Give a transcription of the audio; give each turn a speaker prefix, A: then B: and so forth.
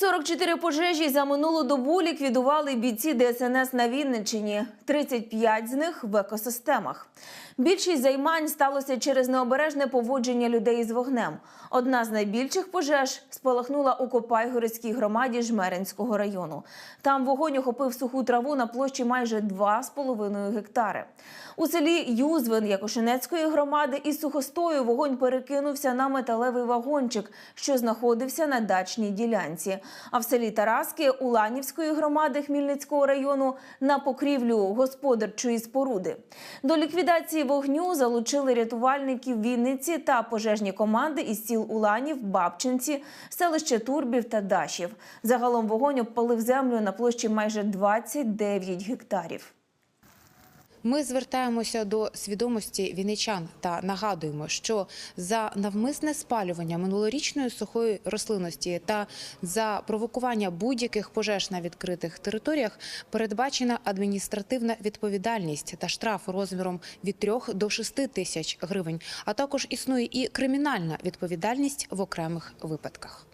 A: 44 пожежі за минулу добу ліквідували бійці ДСНС на Вінниччині. 35 з них в екосистемах. Більшість займань сталося через необережне поводження людей з вогнем. Одна з найбільших пожеж спалахнула у Копайгородській громаді Жмеринського району. Там вогонь охопив суху траву на площі майже 2,5 гектари. У селі Юзвин Якошинецької громади із сухостою вогонь перекинувся на металевий вагончик, що знаходився на дачній ділянці. А в селі Тараски Уланівської громади Хмільницького району на покрівлю господарчої споруди. До ліквідації вогню залучили рятувальників Вінниці та пожежні команди із сіл Уланів, Бабчинці, селище Турбів та Дашів. Загалом вогонь обпалив землю на площі майже 29 гектарів.
B: Ми звертаємося до свідомості вінничан та нагадуємо, що за навмисне спалювання минулорічної сухої рослинності та за провокування будь-яких пожеж на відкритих територіях передбачена адміністративна відповідальність та штраф розміром від 3 до 6 тисяч гривень. А також існує і кримінальна відповідальність в окремих випадках.